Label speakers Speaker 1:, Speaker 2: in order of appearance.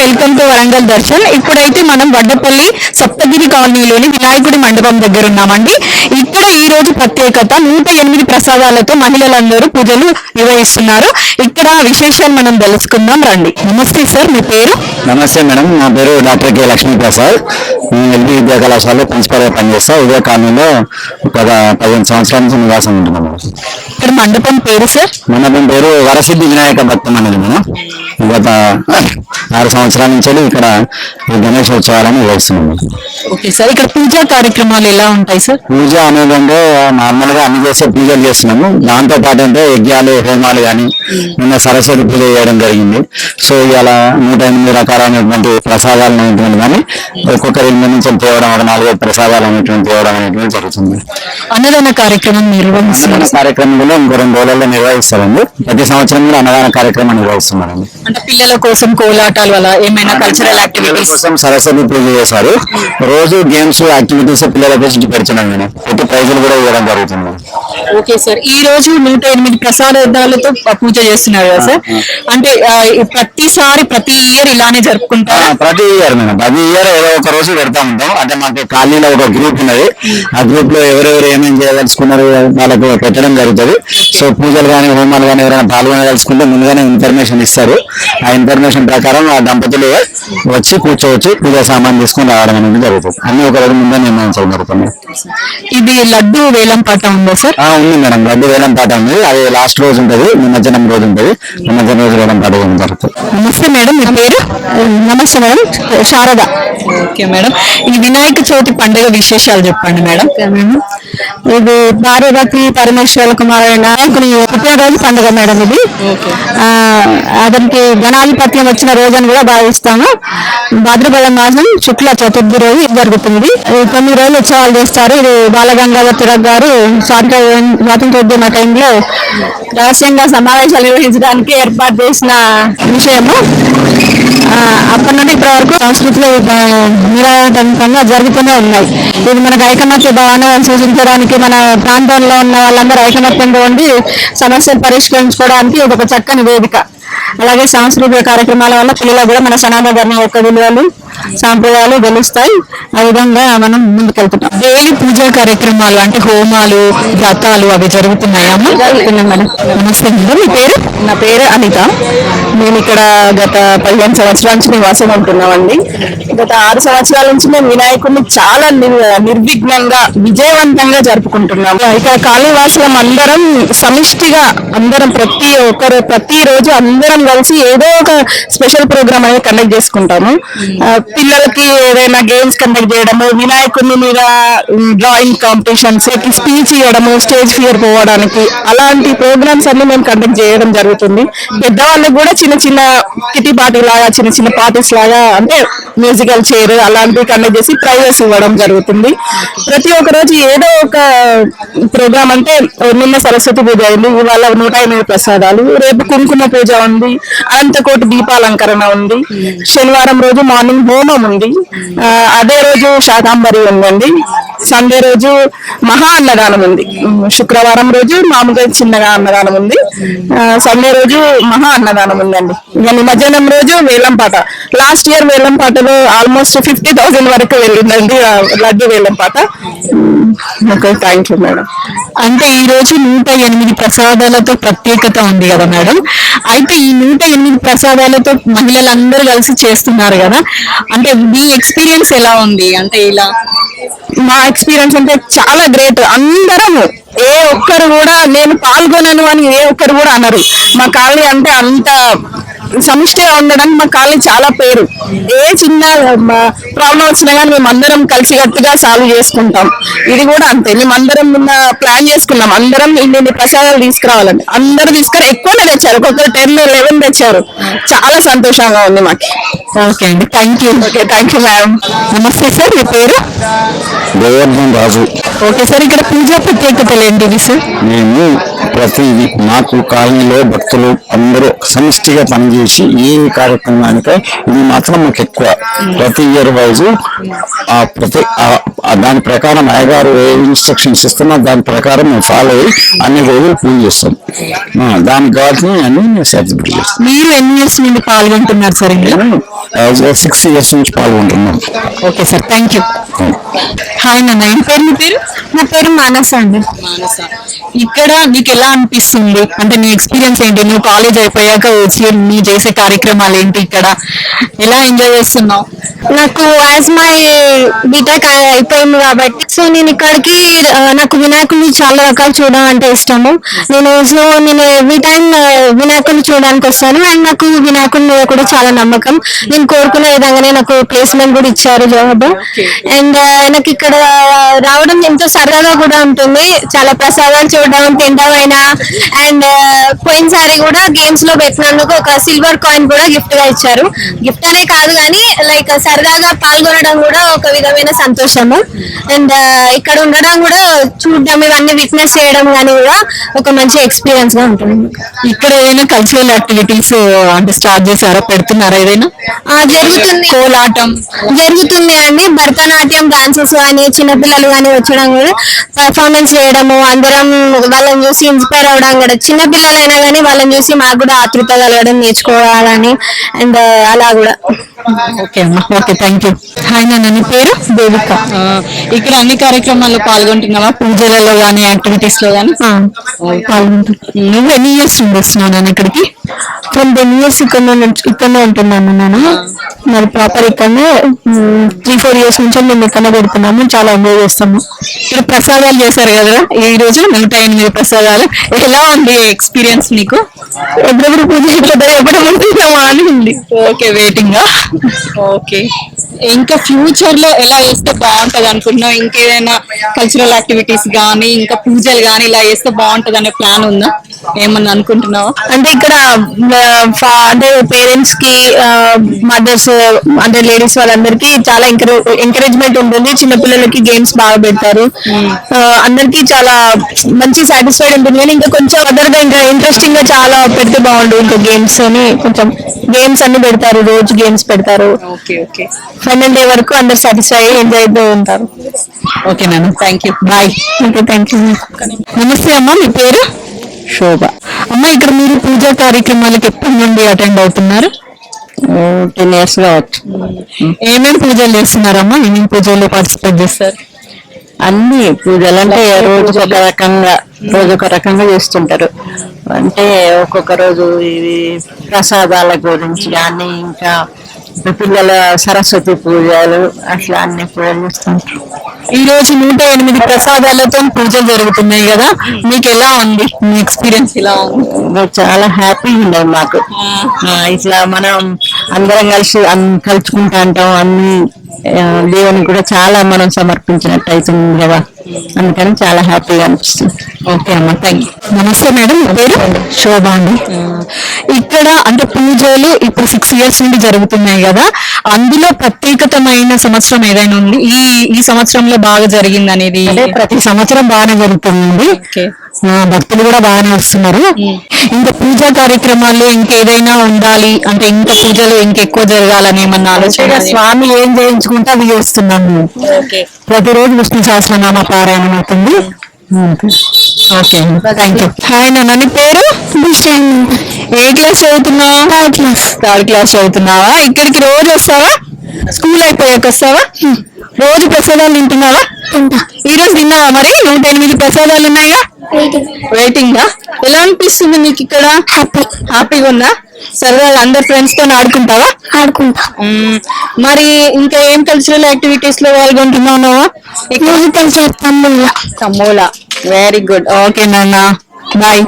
Speaker 1: Welcome to Warangal Darshan ఇప్పుడైతే మనం వడ్డపల్లి సప్తగిరి కాలనీలోని వినాయకుడి మండపం దగ్గర ఉన్నామండి. ఇక్కడ ఈ రోజు ప్రత్యేకత నూట ఎనిమిది ప్రసాదాలతో మహిళలందరూ పూజలు నిర్వహిస్తున్నారు. ఇక్కడ విశేషాలు మనం తెలుసుకుందాం రండి. నమస్తే సార్ మీ పేరు?
Speaker 2: నమస్తే మేడం నా పేరు డాక్టర్ కె లక్ష్మీ ప్రసాద్. నేను ఎల్బీ విద్యా కళాశాలలో ప్రిన్సిపల్గా పనిచేస్తా. ఇదే కాలనీలో ఒక పదిహేను సంవత్సరాల నుంచి నివాసం ఉంటున్నాను.
Speaker 1: ఇక్కడ మండపం పేరు సార్?
Speaker 2: మండపం పేరు వరసిద్ధి వినాయక భక్తం అనేది మేడం. గత ఆరు సంవత్సరాల నుంచి ఇక్కడ ఈ గణేష్ ఉత్సవాలను నిర్వహిస్తున్నాం మేడం.
Speaker 1: ఓకే సార్ ఇక్కడ పూజా కార్యక్రమాలు ఎలా ఉంటాయి సార్?
Speaker 2: పూజ అనేది అంటే నార్మల్గా అన్ని చేసే పూజలు చేస్తున్నాము. దాంతో పాటు అంటే యజ్ఞాలు హోమాలు కానీ నిన్న సరస్వతి పూజ చేయడం జరిగింది. సో ఇలా నూట ఎనిమిది రకాలైనటువంటి ప్రసాదాలు అనేటువంటి కానీ ఒక్కొక్కరి ఇళ్ళ నుంచి తేవడం ఒక నాలుగైదు ప్రసాదాలు అనేటువంటి తేవడం అనేటువంటి జరుగుతుంది.
Speaker 1: అన్నదాన కార్యక్రమం
Speaker 2: అన్నదాన
Speaker 1: నిర్వహిస్తున్నారు
Speaker 2: కార్యక్రమం కూడా ఇంకో రెండు రోజుల్లో నిర్వహిస్తారండి. ప్రతి సంవత్సరం కూడా అన్నదాన కార్యక్రమం నిర్వహిస్తున్నారండి.
Speaker 1: అంటే పిల్లల కోసం కోలాటాలు అలా ఏమైనా కల్చరల్ యాక్టివిటీస్
Speaker 2: కోసం సరస్వతి పూజ చేశారు. రోజు గేమ్స్ యాక్టివిటీస్ పిల్లల కోసం పెడుతున్నాం నేను. పెట్టి ప్రైజులు కూడా ఇవ్వడం జరుగుతుంది.
Speaker 1: ఓకే సార్ ఈ రోజు నూట ఎనిమిది ప్రసాదాలతో పూజ చేస్తున్నారు కదా సార్ అంటే ప్రతిసారి ప్రతి ఇయర్ ఇలానే జరుపుకుంటారా?
Speaker 2: ప్రతి ఇయర్ మేము ప్రతి ఇయర్ ఏదో ఒక రోజు పెడతా ఉంటాం. అంటే మాకు కాలనీలో ఒక గ్రూప్ ఉన్నది. ఆ గ్రూప్లో ఎవరెవరు ఏమేం చేయదలుచుకున్నారు వాళ్ళకు పెట్టడం జరుగుతుంది. సో పూజలు కానీ హోమాలు కానీ ఎవరైనా పాల్గొనదలుచుకుంటే ముందుగానే ఇన్ఫర్మేషన్ ఇస్తారు. ఆ ఇన్ఫర్మేషన్ ప్రకారం ఆ దంపతులు వచ్చి కూర్చోవచ్చు పూజా సామాన్ తీసుకొని రావడం అనేది జరుగుతుంది. అన్ని ఒక రోజు ముందే నిర్ణయించడం జరుగుతుంది.
Speaker 1: ఇది లడ్డు వేలం పాట ఉందా సార్
Speaker 2: ఉంది మేడం. లడ్డు వేలం పాట ఉంది. అది లాస్ట్ రోజు ఉంటుంది. నిమజ్జనం రోజు ఉంటుంది. నిమజ్జనం రోజు వేలం పాట వేయడం జరుగుతుంది.
Speaker 1: నమస్తే మేడం. మీ పేరు? నమస్తే మేడం. శారద. Okay madam. ఈ వినాయక చవితి పండుగ విశేషాలు చెప్పండి మేడం. ఇది పార్వతి పరమేశ్వర కుమారైన పుట్టినరోజు పండుగ మేడం ఇది. అతనికి గణాధిపత్యం వచ్చిన రోజు అని కూడా భావిస్తాము. భాద్రపద మాసం శుక్ల చతుర్థి రోజు ఇది జరుగుతుంది. తొమ్మిది రోజులు ఉత్సవాలు చేస్తారు. ఇది బాలగంగాధర్ తిలక్ గారు స్వాతంత్ర స్వాతంత్రోద్యమ టైంలో రహస్యంగా సమావేశాలు నిర్వహించడానికి ఏర్పాటు చేసిన విషయము అప్పటి నుండి ఇప్పటి వరకు సంస్కృతిలో నిరాటంకంగా జరుగుతూనే ఉన్నాయి. ఇది మనకు ఐకమత్య భావన సూచించడానికి మన ప్రాంతంలో ఉన్న వాళ్ళందరూ ఐకమత్యంగా ఉండి సమస్యలు పరిష్కరించుకోవడానికి ఇది ఒక చక్కని వేదిక. అలాగే సాంస్కృతిక కార్యక్రమాల వల్ల పిల్లలకు కూడా మన సనాతన ధర్మం యొక్క విలువలు సాంప్రదాయాలు తెలుస్తాయి. ఆ విధంగా మనం ముందుకెళ్తున్నాం. డైలీ పూజా కార్యక్రమాలు అంటే హోమాలు వ్రతాలు అవి జరుగుతున్నాయమ్మా జరుగుతున్నాయి మేడం. నమస్తే మేడం మీ పేరు?
Speaker 3: నా పేరు అనిత. మేము ఇక్కడ గత పదిహేను సంవత్సరాల నుంచి నివాసం ఉంటున్నామండి. గత ఆరు సంవత్సరాల నుంచి మేము వినాయకుడిని చాలా నిర్- నిర్విఘ్నంగా విజయవంతంగా జరుపుకుంటున్నాము. ఇక్కడ కాళీవాసులం అందరం సమిష్టిగా అందరం ప్రతి ఒక్కరు ప్రతి రోజు అందరం కలిసి ఏదో ఒక స్పెషల్ ప్రోగ్రామ్ అనేది కండక్ట్ చేసుకుంటాము. ఆ, పిల్లలకి ఏదైనా గేమ్స్ కండక్ట్ చేయడము వినాయకుడిని మీద డ్రాయింగ్ కాంపిటీషన్స్ స్పీచ్ ఇవ్వడము స్టేజ్ ఫియర్ పోవడానికి అలాంటి ప్రోగ్రామ్స్ అన్ని మేము కండక్ట్ చేయడం జరుగుతుంది. పెద్దవాళ్ళకి కూడా చిన్న చిన్న కిటీ పార్టీ లాగా చిన్న చిన్న పార్టీస్ లాగా అంటే మ్యూజికల్ చైర్ అలాంటివి కండక్ట్ చేసి ప్రైజెస్ ఇవ్వడం జరుగుతుంది. ప్రతి ఒక్క రోజు ఏదో ఒక ప్రోగ్రామ్ అంటే నిన్న సరస్వతి పూజ అయింది ఇవాళ నూట ఎనిమిది ప్రసాదాలు రేపు కుంకుమ పూజ ఉంది అనంతకోటి దీపాలంకరణ ఉంది. శనివారం రోజు మార్నింగ్ హోమం ఉంది. అదే రోజు శాకాంబరి ఉందండి. సండే రోజు మహా అన్నదానం ఉంది. శుక్రవారం రోజు మామూలుగా చిన్నగా అన్నదానం ఉంది. సండే రోజు మహా అన్నదానం ఉందండి. ఇక నిమజ్జనం రోజు వేలంపాట. లాస్ట్ ఇయర్ వేలంపాటలో ఆల్మోస్ట్ ఫిఫ్టీ థౌసండ్ వరకు వెళ్ళిందండి లడ్డు వేలంపాట. Okay thank you madam.
Speaker 1: అంటే ఈ రోజు నూట ఎనిమిది ప్రసాదాలతో ప్రత్యేకత ఉంది కదా మేడం. అయితే ఈ నూట ఎనిమిది ప్రసాదాలతో మహిళలందరూ కలిసి చేస్తున్నారు కదా. అంటే మీ ఎక్స్పీరియన్స్ ఎలా ఉంది? అంటే ఇలా
Speaker 3: మా ఎక్స్పీరియన్స్ అంటే చాలా గ్రేట్ అందరము ఏ ఒక్కరు కూడా నేను పాల్గొనను అని ఏ ఒక్కరు కూడా అనరు. మా కాలనీ అంటే అంత సమిష్టిగా ఉండడానికి మా కాలనీ చాలా పేరు. ఏ చిన్న ప్రాబ్లం వచ్చినా కానీ మేము అందరం కలిసికట్టుగా సాల్వ్ చేసుకుంటాం. ఇది కూడా అంతే. మేము అందరం నిన్న ప్లాన్ చేసుకున్నాం. అందరం ఇన్ని ప్రసాదాలు తీసుకురావాలని. అందరూ తీసుకుని ఎక్కువనే తెచ్చారు ఒక్కొక్కరు టెన్ లెవెన్ తెచ్చారు చాలా సంతోషంగా ఉంది మాకు.
Speaker 1: ఓకే అండి. Thank you
Speaker 3: okay thank you madam
Speaker 1: నమస్తే సార్ మీ పేరు?
Speaker 2: రాజు.
Speaker 1: ఓకే సార్ ఇక్కడ పూజా ప్రత్యేకతలు ఏంటివి సార్
Speaker 2: మేము ప్రతి మాకు కాలనీలో భక్తులు అందరూ సమిష్టిగా పనిచేసి ఏ కార్యక్రమానికై ఇది మాత్రం మాకు ఎక్కువ. ప్రతి ఇయర్ వైజ్ ఆ ప్రతి ఆ దాని ప్రకారం అయ్యగారు ఏ ఇన్స్ట్రక్షన్స్ ఇస్తున్నా దాని ప్రకారం మేము ఫాలో అయ్యి అన్ని రోజులు పూజ చేస్తాం. ఆ, దానికి కావాల్సిన అన్ని మేము సెలబ్రేట్ చేస్తాం.
Speaker 1: మీరు ఎన్ని ఇయర్స్ నుండి పాల్గొంటున్నారు సార్
Speaker 2: సిక్స్ ఇయర్స్ నుంచి పాల్గొంటున్నాం.
Speaker 1: Okay sir thank you hi నాన్న. ఏం పేరు మీ పేరు?
Speaker 4: నా పేరు మానస అండి.
Speaker 1: మానస. ఇక్కడ నీకు ఎలా అనిపిస్తుంది? అంటే నీ ఎక్స్పీరియన్స్ ఏంటి? నువ్వు కాలేజ్ అయిపోయాక వచ్చి నీ చేసే కార్యక్రమాలు ఏంటి ఇక్కడ? ఎలా ఎంజాయ్ చేస్తున్నావు?
Speaker 4: నాకు యాజ్ మై బీటెక్ అయిపోయింది కాబట్టి సో నేను ఇక్కడికి నాకు వినాయకుడిని చాలా రకాలు చూడడం అంటే ఇష్టము. నేను సో నేను ఎవ్రీ టైం వినాయకుడిని చూడడానికి వస్తాను. అండ్ నాకు వినాయకుడి మీద కూడా చాలా నమ్మకం. నేను కోరుకునే విధంగానే నాకు ప్లేస్మెంట్ కూడా ఇచ్చారు జాబ్ అండ్ నాకు ఇక్కడ రావడం ఎంతో సరదాగా కూడా ఉంటుంది. చాలా ప్రసాదాలు చూడడం తినడం అయినా. అండ్ పోయినసారి కూడా గేమ్స్లో పెట్టినందుకు ఒక సిల్వర్ కాయిన్ కూడా గిఫ్ట్గా ఇచ్చారు. గిఫ్ట్ అనే కాదు కానీ లైక్ సరదాగా పాల్గొనడం కూడా ఒక విధమైన సంతోషము. అండ్ ఇక్కడ ఉండడం కూడా చూడడం ఇవన్నీ విట్నెస్ చేయడం కానీ కూడా ఒక మంచి ఎక్స్పీరియన్స్గా ఉంటుంది.
Speaker 1: ఇక్కడ ఏదైనా కల్చరల్ యాక్టివిటీస్ అంటే స్టార్ట్ చేశారా పెడుతున్నారా ఏదైనా?
Speaker 4: ఆ, జరుగుతుంది.
Speaker 1: కోలాటం.
Speaker 4: జరుగుతుంది అండి. భరతనాట్యం డాన్సెస్ కానీ చిన్నపిల్లలు కానీ వచ్చడం కూడా పర్ఫార్మెన్స్ చేయడము అందరం వాళ్ళని చూసి ఇన్స్పైర్ అవడం కూడా చిన్నపిల్లలైనా కానీ వాళ్ళని చూసి మాకు కూడా ఆతృత కలగడం నేర్చుకోవాలని అండ్ అలా కూడా.
Speaker 1: ఓకే అమ్మా ఓకే థ్యాంక్ యూ హాయ్ నాన్న నీ పేరు? దేవిక. ఇక్కడ అన్ని కార్యక్రమాల్లో పాల్గొంటున్నావా? పూజలలో కానీ యాక్టివిటీస్లో కానీ పాల్గొంటున్నా నువ్వు ఎన్ని ఇయర్స్ నుండి వస్తున్నావు నాన్న ఇక్కడికి?
Speaker 4: ట్వంటీ టెన్ ఇయర్స్ ఇక్కడ ఇక్కడనే ఉంటున్నాను నేను. మరి ప్రాపర్ ఇక్కడనే త్రీ ఫోర్ ఇయర్స్ నుంచి మేము ఇక్కడనే పెడుతున్నాము చాలా ఎంజాయ్ చేస్తాము.
Speaker 1: ఇక్కడ ప్రసాదాలు చేశారు కదా ఈ రోజు నూట ఎనిమిది ప్రసాదాలు. ఎలా ఉంది ఎక్స్పీరియన్స్ నీకు
Speaker 4: ఎప్పుడెప్పుడు పూజ అయిపోతారో ఎప్పుడు ఉంటున్నామా అని ఉంది.
Speaker 1: Okay waiting okay. ఇంకా ఫ్యూచర్లో ఎలా చేస్తే బాగుంటది అనుకుంటున్నావు? ఇంకేదైనా కల్చరల్ యాక్టివిటీస్ గానీ ఇంకా పూజలు గానీ ఇలా చేస్తే బాగుంటది అనే ప్లాన్ ఉందా? ఏమన్నా అనుకుంటున్నావా?
Speaker 4: అంటే ఇక్కడ అంటే పేరెంట్స్కి మదర్స్ అంటే లేడీస్ వాళ్ళందరికీ చాలా ఎంకరేజ్మెంట్ ఉంటుంది. చిన్నపిల్లలకి గేమ్స్ బాగా పెడతారు. ఆ, అందరికీ చాలా మంచి సాటిస్ఫైడ్ ఉంటుంది. కానీ ఇంకా కొంచెం అదర్గా ఇంకా ఇంట్రెస్టింగ్గా చాలా పెడితే బాగుండు ఇంకా గేమ్స్ అని కొంచెం గేమ్స్ అన్ని పెడతారు రోజు గేమ్స్ పెడతారు.
Speaker 1: ఓకే ఓకే
Speaker 4: ఫైనల్ డే వరకు అందరు సాటిస్ఫై ఎంజాయ్ అవుతూ ఉంటారు.
Speaker 1: Okay madam thank you bye
Speaker 4: okay thank you
Speaker 1: నమస్తే అమ్మా మీ పేరు?
Speaker 4: శోభ.
Speaker 1: అమ్మ ఇక్కడ మీరు పూజా కార్యక్రమాలకు ఎప్పటి నుండి అటెండ్ అవుతున్నారు?
Speaker 4: టెన్ ఇయర్స్ కావచ్చు
Speaker 1: ఏమేమి పూజలు చేస్తున్నారమ్మా? ఏమేమి పూజల్లో పార్టిసిపేట్ చేస్తారు?
Speaker 4: అన్ని పూజలు అంటే రోజు ఒక రకంగా రోజు ఒక రకంగా చేస్తుంటారు. అంటే ఒక్కొక్క రోజు ఇవి ప్రసాదాల గురించి కానీ ఇంకా పిల్లల సరస్వతి పూజలు అట్లా అన్ని పూజలు చేస్తుంటారు.
Speaker 1: ఈ రోజు నూట ఎనిమిది ప్రసాదాలతో పూజలు జరుగుతున్నాయి కదా. మీకు ఎలా ఉంది? మీ ఎక్స్పీరియన్స్ ఎలా ఉంది?
Speaker 4: చాలా హ్యాపీగా ఉండదు మాకు. ఇట్లా మనం అందరం కలిసి కలుసుకుంటా అంటాం అన్ని దేవునికి కూడా చాలా మనం సమర్పించినట్టు అవుతుంది కదా అందుకని చాలా హ్యాపీగా అనిపిస్తుంది.
Speaker 1: ఓకే అమ్మా థ్యాంక్ యూ నమస్తే మేడం పేరు? శోభ అండి. ఇక్కడ అంటే పూజలు ఇప్పుడు సిక్స్ ఇయర్స్ నుండి జరుగుతున్నాయి కదా అందులో ప్రత్యేకతమైన సంవత్సరం ఏదైనా ఉంది? ఈ ఈ సంవత్సరంలో బాగా జరిగింది అనేది
Speaker 4: ప్రతి సంవత్సరం బాగానే జరుగుతుంది భక్తులు కూడా బాగానే వస్తున్నారు.
Speaker 1: ఇంకా పూజా కార్యక్రమాల్లో ఇంకేదైనా ఉండాలి? అంటే ఇంకా పూజలు ఇంకెక్కువ జరగాలని ఏమన్నా ఆలోచన
Speaker 4: స్వామి ఏం చేయించుకుంటే అది చేస్తున్నాం మేము
Speaker 1: ఓకే.
Speaker 4: ప్రతిరోజు విష్ణు సహస్రనామ పారాయణం అవుతుంది.
Speaker 1: ఓకే. థ్యాంక్ యూ హాయ్ నాన్న నీ పేరు? ఏ క్లాస్ చదువుతున్నావా? Third class. థర్డ్ క్లాస్ చదువుతున్నావా? ఇక్కడికి రోజు వస్తావా? స్కూల్ అయిపోయాక వస్తావా? రోజు ప్రసాదాలు తింటున్నావా? ఈ రోజు తిన్నావా మరి? నూట ఎనిమిది ప్రసాదాలు ఉన్నాయా వెయిటింగ్ ఎలా అనిపిస్తుంది నీకు ఇక్కడ? హ్యాపీ హ్యాపీగా ఉందా? సరదాగా అందరు ఫ్రెండ్స్తో ఆడుకుంటావా?
Speaker 4: ఆడుకుంటా.
Speaker 1: మరి ఇంకా ఏం కల్చరల్ యాక్టివిటీస్లో పాల్గొంటున్నావు? తమ్మూల వెరీ గుడ్ ఓకే నాన్న. బాయ్